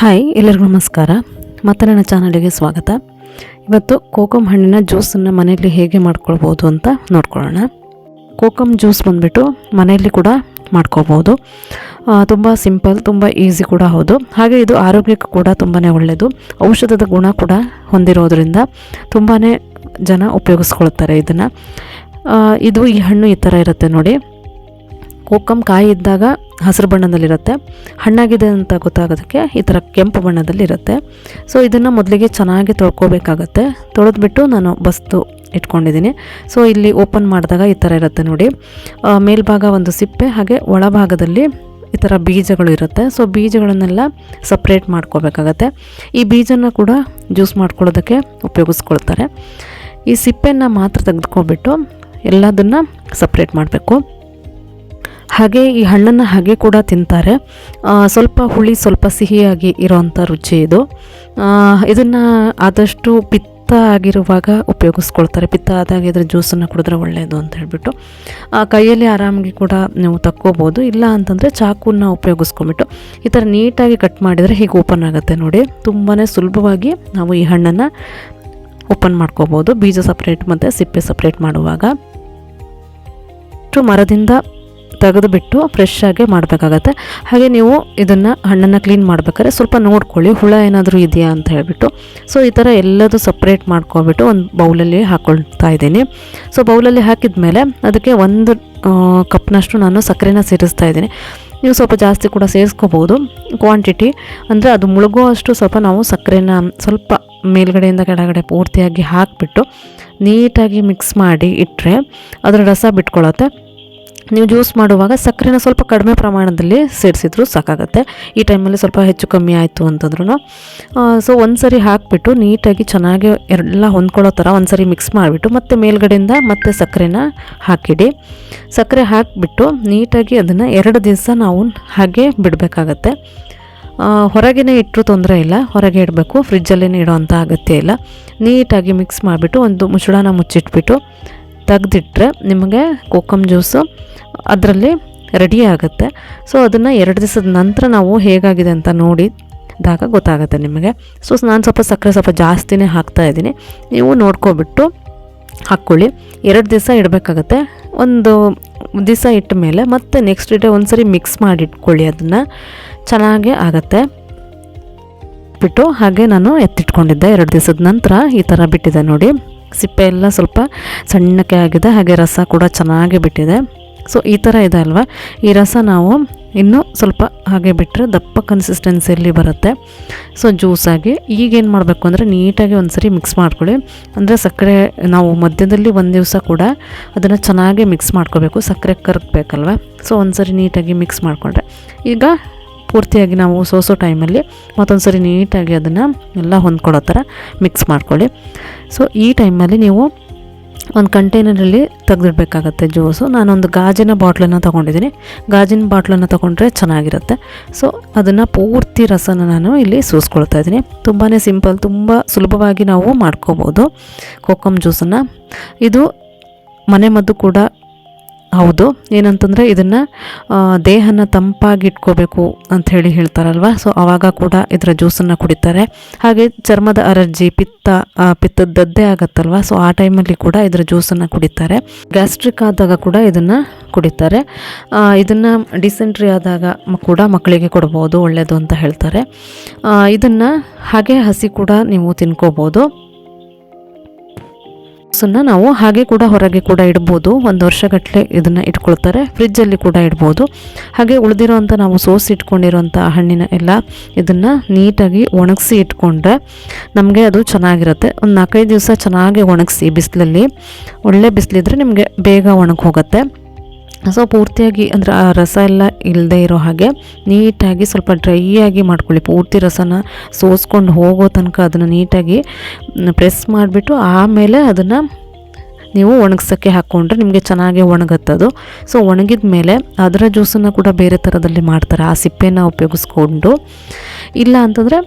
Hi, ಎಲ್ಲರಿಗೂ ನಮಸ್ಕಾರ. ಮತ್ತೆ ನನ್ನ ಚಾನಲಿಗೆ ಸ್ವಾಗತ. ಇವತ್ತು ಕೋಕಮ್ ಹಣ್ಣಿನ ಜ್ಯೂಸನ್ನು ಮನೆಯಲ್ಲಿ ಹೇಗೆ ಮಾಡ್ಕೊಳ್ಬೋದು ಅಂತ ನೋಡ್ಕೊಳ್ಳೋಣ. ಕೋಕಮ್ ಜ್ಯೂಸ್ ಬಂದುಬಿಟ್ಟು ಮನೆಯಲ್ಲಿ ಕೂಡ ಮಾಡ್ಕೋಬೋದು ತುಂಬ ಸಿಂಪಲ್, ತುಂಬ ಈಸಿ ಕೂಡ ಹೌದು. ಹಾಗೆ ಇದು ಆರೋಗ್ಯಕ್ಕೆ ಕೂಡ ತುಂಬಾ ಒಳ್ಳೆಯದು ಔಷಧದ ಗುಣ ಕೂಡ ಹೊಂದಿರೋದ್ರಿಂದ ತುಂಬಾ ಜನ ಉಪಯೋಗಿಸ್ಕೊಳ್ತಾರೆ ಇದನ್ನು. ಇದು ಈ ಹಣ್ಣು ಈ ಥರ ಇರುತ್ತೆ ನೋಡಿ. ಕೋಕಮ್ ಕಾಯಿ ಇದ್ದಾಗ ಹಸಿರು ಬಣ್ಣದಲ್ಲಿರುತ್ತೆ, ಹಣ್ಣಾಗಿದೆ ಅಂತ ಗೊತ್ತಾಗೋದಕ್ಕೆ ಈ ಥರ ಕೆಂಪು ಬಣ್ಣದಲ್ಲಿ ಇರುತ್ತೆ ಸೊ ಇದನ್ನು ಮೊದಲಿಗೆ ಚೆನ್ನಾಗಿ ತೊಳ್ಕೊಬೇಕಾಗತ್ತೆ. ತೊಳೆದ್ಬಿಟ್ಟು ನಾನು ಬಸ್ತು ಇಟ್ಕೊಂಡಿದ್ದೀನಿ. ಸೊ ಇಲ್ಲಿ ಓಪನ್ ಮಾಡಿದಾಗ ಈ ಥರ ಇರುತ್ತೆ ನೋಡಿ. ಮೇಲ್ಭಾಗ ಒಂದು ಸಿಪ್ಪೆ, ಹಾಗೆ ಒಳಭಾಗದಲ್ಲಿ ಈ ಥರ ಬೀಜಗಳು ಇರುತ್ತೆ. ಸೊ ಬೀಜಗಳನ್ನೆಲ್ಲ ಸಪ್ರೇಟ್ ಮಾಡ್ಕೋಬೇಕಾಗತ್ತೆ. ಈ ಬೀಜನ ಕೂಡ ಜ್ಯೂಸ್ ಮಾಡ್ಕೊಳ್ಳೋದಕ್ಕೆ ಉಪಯೋಗಿಸ್ಕೊಳ್ತಾರೆ. ಈ ಸಿಪ್ಪೆನ ಮಾತ್ರ ತೆಗೆದುಕೊಂಡ್ಬಿಟ್ಟು ಎಲ್ಲದನ್ನು ಸಪ್ರೇಟ್ ಮಾಡಬೇಕು. ಹಾಗೆ ಈ ಹಣ್ಣನ್ನು ಹಾಗೆ ಕೂಡ ತಿಂತಾರೆ. ಸ್ವಲ್ಪ ಹುಳಿ, ಸ್ವಲ್ಪ ಸಿಹಿಯಾಗಿ ಇರೋವಂಥ ರುಚಿ ಇದು. ಇದನ್ನು ಆದಷ್ಟು ಪಿತ್ತ ಆಗಿರುವಾಗ ಉಪಯೋಗಿಸ್ಕೊಳ್ತಾರೆ. ಪಿತ್ತ ಆದಾಗ ಇದ್ರ ಜ್ಯೂಸನ್ನು ಕುಡಿದ್ರೆ ಒಳ್ಳೆಯದು ಅಂತ ಹೇಳ್ಬಿಟ್ಟು. ಕೈಯಲ್ಲಿ ಆರಾಮಾಗಿ ಕೂಡ ನೀವು ತಕ್ಕೋಬೋದು. ಇಲ್ಲ ಅಂತಂದರೆ ಚಾಕುನ ಉಪಯೋಗಿಸ್ಕೊಂಬಿಟ್ಟು ಈ ಥರ ನೀಟಾಗಿ ಕಟ್ ಮಾಡಿದರೆ ಹೀಗೆ ಓಪನ್ ಆಗುತ್ತೆ ನೋಡಿ. ತುಂಬಾ ಸುಲಭವಾಗಿ ನಾವು ಈ ಹಣ್ಣನ್ನು ಓಪನ್ ಮಾಡ್ಕೋಬೋದು. ಬೀಜ ಸಪ್ರೇಟ್ ಮತ್ತು ಸಿಪ್ಪೆ ಸಪ್ರೇಟ್ ಮಾಡುವಾಗ. ಮರದಿಂದ ತೆಗೆದುಬಿಟ್ಟು ಫ್ರೆಶ್ ಆಗಿ ಮಾಡಬೇಕಾಗತ್ತೆ. ಹಾಗೆ ನೀವು ಇದನ್ನು ಹಣ್ಣನ್ನು ಕ್ಲೀನ್ ಮಾಡ್ಬೇಕಾದ್ರೆ ಸ್ವಲ್ಪ ನೋಡ್ಕೊಳ್ಳಿ, ಹುಳ ಏನಾದರೂ ಇದೆಯಾ ಅಂತ ಹೇಳಿಬಿಟ್ಟು. ಸೊ ಈ ಥರ ಎಲ್ಲದೂ ಸಪ್ರೇಟ್ ಮಾಡ್ಕೊಬಿಟ್ಟು ಒಂದು ಬೌಲಲ್ಲಿ ಹಾಕ್ಕೊಳ್ತಾ ಇದ್ದೀನಿ. ಸೊ ಬೌಲಲ್ಲಿ ಹಾಕಿದ ಮೇಲೆ ಅದಕ್ಕೆ ಒಂದು ಕಪ್ನಷ್ಟು ನಾನು ಸಕ್ಕರೆನ ಸೇರಿಸ್ತಾ ಇದ್ದೀನಿ. ನೀವು ಸ್ವಲ್ಪ ಜಾಸ್ತಿ ಕೂಡ ಸೇರಿಸ್ಕೋಬೋದು. ಕ್ವಾಂಟಿಟಿ ಅಂದರೆ ಅದು ಮುಳುಗೋ ಅಷ್ಟು ಸ್ವಲ್ಪ ನಾವು ಸಕ್ಕರೆನ ಸ್ವಲ್ಪ ಮೇಲ್ಗಡೆಯಿಂದ ಕೆಳಗಡೆ ಪೂರ್ತಿಯಾಗಿ ಹಾಕಿಬಿಟ್ಟು ನೀಟಾಗಿ ಮಿಕ್ಸ್ ಮಾಡಿ ಇಟ್ಟರೆ ಅದರ ರಸ ಬಿಟ್ಕೊಳ್ಳುತ್ತೆ ನೀವು ಜ್ಯೂಸ್ ಮಾಡುವಾಗ ಸಕ್ಕರೆನ ಸ್ವಲ್ಪ ಕಡಿಮೆ ಪ್ರಮಾಣದಲ್ಲಿ ಸೇರಿಸಿದ್ರು ಸಾಕಾಗುತ್ತೆ. ಈ ಟೈಮಲ್ಲಿ ಸ್ವಲ್ಪ ಹೆಚ್ಚು ಕಮ್ಮಿ ಆಯಿತು ಅಂತಂದ್ರೂ ಸೊ ಒಂದು ಸರಿ ಹಾಕಿಬಿಟ್ಟು ನೀಟಾಗಿ ಚೆನ್ನಾಗಿ ಎಲ್ಲ ಹೊಂದ್ಕೊಳ್ಳೋ ಥರ ಒಂದು ಸರಿ ಮಿಕ್ಸ್ ಮಾಡಿಬಿಟ್ಟು ಮತ್ತೆ ಮೇಲ್ಗಡೆಯಿಂದ ಮತ್ತೆ ಸಕ್ಕರೆನ ಹಾಕಿಡಿ. ಸಕ್ಕರೆ ಹಾಕಿಬಿಟ್ಟು ನೀಟಾಗಿ ಅದನ್ನು ಎರಡು ದಿವಸ ನಾವು ಹಾಗೆ ಬಿಡಬೇಕಾಗತ್ತೆ. ಹೊರಗೇನೆ ಇಟ್ಟರು ತೊಂದರೆ ಇಲ್ಲ. ಹೊರಗೆ ಇಡಬೇಕು. ಫ್ರಿಜ್ಜಲ್ಲೇ ಇಡೋವಂಥ ಅಗತ್ಯ ಇಲ್ಲ. ನೀಟಾಗಿ ಮಿಕ್ಸ್ ಮಾಡಿಬಿಟ್ಟು ಒಂದು ಮುಚ್ಚಳನ ಮುಚ್ಚಿಟ್ಬಿಟ್ಟು ತೆಗ್ದಿಟ್ರೆ ನಿಮಗೆ ಕೋಕಮ್ ಜ್ಯೂಸು ಅದರಲ್ಲಿ ರೆಡಿ ಆಗುತ್ತೆ. ಸೊ ಅದನ್ನು ಎರಡು ದಿವಸದ ನಂತರ ನಾವು ಹೇಗಾಗಿದೆ ಅಂತ ನೋಡಿದಾಗ ಗೊತ್ತಾಗುತ್ತೆ ನಿಮಗೆ. ಸೊ ನಾನು ಸ್ವಲ್ಪ ಸಕ್ಕರೆ ಸ್ವಲ್ಪ ಜಾಸ್ತಿನೇ ಹಾಕ್ತಾ ಇದ್ದೀನಿ. ನೀವು ನೋಡ್ಕೊಬಿಟ್ಟು ಹಾಕ್ಕೊಳ್ಳಿ. ಎರಡು ದಿವಸ ಇಡಬೇಕಾಗತ್ತೆ. ಒಂದು ದಿವಸ ಇಟ್ಟ ಮೇಲೆ ಮತ್ತೆ ನೆಕ್ಸ್ಟ್ ಡೇ ಒಂದು ಸರಿ ಮಿಕ್ಸ್ ಮಾಡಿ ಇಟ್ಕೊಳ್ಳಿ ಅದನ್ನು. ಚೆನ್ನಾಗೇ ಆಗುತ್ತೆ. ಬಿಟ್ಟು ಹಾಗೆ ನಾನು ಎತ್ತಿಟ್ಕೊಂಡಿದ್ದೆ ಎರಡು ದಿವಸದ ನಂತರ ಈ ಥರ ಬಿಟ್ಟಿದೆ ನೋಡಿ. ಸಿಪ್ಪೆ ಎಲ್ಲ ಸ್ವಲ್ಪ ಸಣ್ಣಕ್ಕೆ ಆಗಿದೆ, ಹಾಗೆ ರಸ ಕೂಡ ಚೆನ್ನಾಗಿ ಬಿಟ್ಟಿದೆ. ಸೊ ಈ ಥರ ಇದೆ ಅಲ್ವಾ? ಈ ರಸ ನಾವು ಇನ್ನೂ ಸ್ವಲ್ಪ ಹಾಗೆ ಬಿಟ್ಟರೆ ದಪ್ಪ ಕನ್ಸಿಸ್ಟೆನ್ಸಿಯಲ್ಲಿ ಬರುತ್ತೆ. ಸೊ ಜ್ಯೂಸಾಗಿ ಈಗೇನು ಮಾಡಬೇಕು ಅಂದರೆ ನೀಟಾಗಿ ಒಂದು ಸರಿ ಮಿಕ್ಸ್ ಮಾಡ್ಕೊಳ್ಳಿ. ಅಂದರೆ ಸಕ್ಕರೆ ನಾವು ಮಧ್ಯದಲ್ಲಿ ಒಂದು ದಿವಸ ಕೂಡ ಅದನ್ನು ಚೆನ್ನಾಗಿ ಮಿಕ್ಸ್ ಮಾಡ್ಕೋಬೇಕು. ಸಕ್ಕರೆ ಕರಗಬೇಕಲ್ವ ಸೊ ಒಂದು ಸರಿ ನೀಟಾಗಿ ಮಿಕ್ಸ್ ಮಾಡಿಕೊಂಡ್ರೆ. ಈಗ ಪೂರ್ತಿಯಾಗಿ ನಾವು ಸೋಸೋ ಟೈಮಲ್ಲಿ ಮತ್ತೊಂದು ಸರಿ ನೀಟಾಗಿ ಅದನ್ನು ಎಲ್ಲ ಹೊಂದ್ಕೊಡೋ ಥರ ಮಿಕ್ಸ್ ಮಾಡ್ಕೊಳ್ಳಿ. ಸೊ ಈ ಟೈಮಲ್ಲಿ ನೀವು ಒಂದು ಕಂಟೈನರಲ್ಲಿ ತೆಗೆದಿಡ್ಬೇಕಾಗತ್ತೆ ಜ್ಯೂಸು ನಾನೊಂದು ಗಾಜಿನ ಬಾಟ್ಲನ್ನು ತೊಗೊಂಡಿದ್ದೀನಿ. ಗಾಜಿನ ಬಾಟ್ಲನ್ನು ತೊಗೊಂಡ್ರೆ ಚೆನ್ನಾಗಿರುತ್ತೆ. ಸೊ ಅದನ್ನು ಪೂರ್ತಿ ರಸನ ನಾನು ಇಲ್ಲಿ ಸೂಸ್ಕೊಳ್ತಾ ಇದ್ದೀನಿ. ತುಂಬಾ ಸಿಂಪಲ್ ತುಂಬ ಸುಲಭವಾಗಿ ನಾವು ಮಾಡ್ಕೋಬೋದು. ಕೋಕಮ್ ಜ್ಯೂಸನ್ನು ಇದು ಮನೆಮದ್ದು ಕೂಡ ಹೌದು. ಏನಂತಂದರೆ ಇದನ್ನು ದೇಹನ ತಂಪಾಗಿ ಇಟ್ಕೋಬೇಕು ಅಂತ ಹೇಳಿ ಹೇಳ್ತಾರಲ್ವ? ಸೊ ಆವಾಗ ಕೂಡ ಇದರ ಜ್ಯೂಸನ್ನು ಕುಡಿತಾರೆ. ಹಾಗೆ ಚರ್ಮದ ಅರರ್ಜಿ ಪಿತ್ತ ಪಿತ್ತದ್ದದ್ದೇ ಪಿತ್ತದ ದದ್ದೆ ಆಗತ್ತಲ್ವ? ಸೊ ಆ ಟೈಮಲ್ಲಿ ಕೂಡ ಇದರ ಜ್ಯೂಸನ್ನು ಕುಡಿತಾರೆ. ಗ್ಯಾಸ್ಟ್ರಿಕ್ ಆದಾಗ ಕೂಡ ಇದನ್ನು ಕುಡಿತಾರೆ. ಇದನ್ನು ಡಿಸೆಂಟ್ರಿ ಆದಾಗ ಕೂಡ ಮಕ್ಕಳಿಗೆ ಕೊಡ್ಬೋದು ಒಳ್ಳೆಯದು ಅಂತ ಹೇಳ್ತಾರೆ. ಇದನ್ನು ಹಾಗೆ ಹಸಿ ಕೂಡ ನೀವು ತಿನ್ಕೋಬೋದು. ಜ್ಯೂಸನ್ನು ನಾವು ಹಾಗೆ ಕೂಡ ಹೊರಗೆ ಕೂಡ ಇಡ್ಬೋದು. ಒಂದು ವರ್ಷಗಟ್ಟಲೆ ಇದನ್ನು ಇಟ್ಕೊಳ್ತಾರೆ. ಫ್ರಿಜ್ಜಲ್ಲಿ ಕೂಡ ಇಡ್ಬೋದು. ಹಾಗೆ ಉಳಿದಿರೋವಂಥ ನಾವು ಸೋಸ್ ಇಟ್ಕೊಂಡಿರೋಂಥ ಹಣ್ಣಿನ ಎಲ್ಲ ಇದನ್ನು ನೀಟಾಗಿ ಒಣಗಿಸಿ ಇಟ್ಕೊಂಡ್ರೆ ನಮಗೆ ಅದು ಚೆನ್ನಾಗಿರುತ್ತೆ. ಒಂದು ನಾಲ್ಕೈದು ದಿವಸ ಚೆನ್ನಾಗಿ ಒಣಗಿಸಿ ಬಿಸಿಲಲ್ಲಿ. ಒಳ್ಳೆ ಬಿಸಿಲಿದ್ರೆ ನಿಮಗೆ ಬೇಗ ಒಣಗಿ ಹೋಗುತ್ತೆ ಸೊ ಪೂರ್ತಿಯಾಗಿ ಅಂದರೆ ಆ ರಸ ಎಲ್ಲ ಇಲ್ಲದೆ ಇರೋ ಹಾಗೆ ನೀಟಾಗಿ ಸ್ವಲ್ಪ ಡ್ರೈ ಆಗಿ ಮಾಡ್ಕೊಳ್ಳಿ. ಪೂರ್ತಿ ರಸನ ಸೋಸ್ಕೊಂಡು ಹೋಗೋ ತನಕ ಅದನ್ನು ನೀಟಾಗಿ ಪ್ರೆಸ್ ಮಾಡಿಬಿಟ್ಟು ಆಮೇಲೆ ಅದನ್ನು ನೀವು ಒಣಗ್ಸೋಕ್ಕೆ ಹಾಕ್ಕೊಂಡ್ರೆ ನಿಮಗೆ ಚೆನ್ನಾಗಿ ಒಣಗತ್ತದು. ಸೊ ಒಣಗಿದ ಮೇಲೆ ಅದರ ಜ್ಯೂಸನ್ನು ಕೂಡ ಬೇರೆ ಥರದಲ್ಲಿ ಮಾಡ್ತಾರೆ. ಆ ಸಿಪ್ಪೆಯನ್ನು ಉಪಯೋಗಿಸ್ಕೊಂಡು. ಇಲ್ಲ ಅಂತಂದರೆ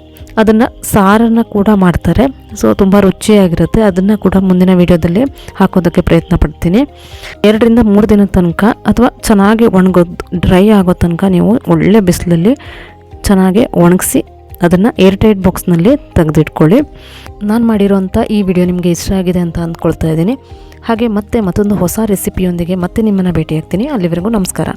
ಅದನ್ನು ಸಾರನ್ನು ಕೂಡ ಮಾಡ್ತಾರೆ. ಸೊ ತುಂಬ ರುಚಿಯಾಗಿರುತ್ತೆ. ಅದನ್ನು ಕೂಡ ಮುಂದಿನ ವೀಡಿಯೋದಲ್ಲಿ ಹಾಕೋದಕ್ಕೆ ಪ್ರಯತ್ನ ಪಡ್ತೀನಿ. ಎರಡರಿಂದ ಮೂರು ದಿನದ ತನಕ ಅಥವಾ ಚೆನ್ನಾಗಿ ಒಣಗೋದು ಡ್ರೈ ಆಗೋ ತನಕ ನೀವು ಒಳ್ಳೆ ಬಿಸಿಲಲ್ಲಿ ಚೆನ್ನಾಗಿ ಒಣಗಿಸಿ ಅದನ್ನು ಏರ್ಟೈಟ್ ಬಾಕ್ಸ್ನಲ್ಲಿ ತೆಗೆದಿಟ್ಕೊಳ್ಳಿ. ನಾನು ಮಾಡಿರೋಂಥ ಈ ವಿಡಿಯೋ ನಿಮಗೆ ಇಷ್ಟ ಆಗಿದೆ ಅಂತ ಅಂದ್ಕೊಳ್ತಾ ಇದ್ದೀನಿ. ಹಾಗೆ ಮತ್ತೆ ಮತ್ತೊಂದು ಹೊಸ ರೆಸಿಪಿಯೊಂದಿಗೆ ಮತ್ತೆ ನಿಮ್ಮನ್ನು ಭೇಟಿಯಾಗ್ತೀನಿ. ಅಲ್ಲಿವರೆಗೂ ನಮಸ್ಕಾರ.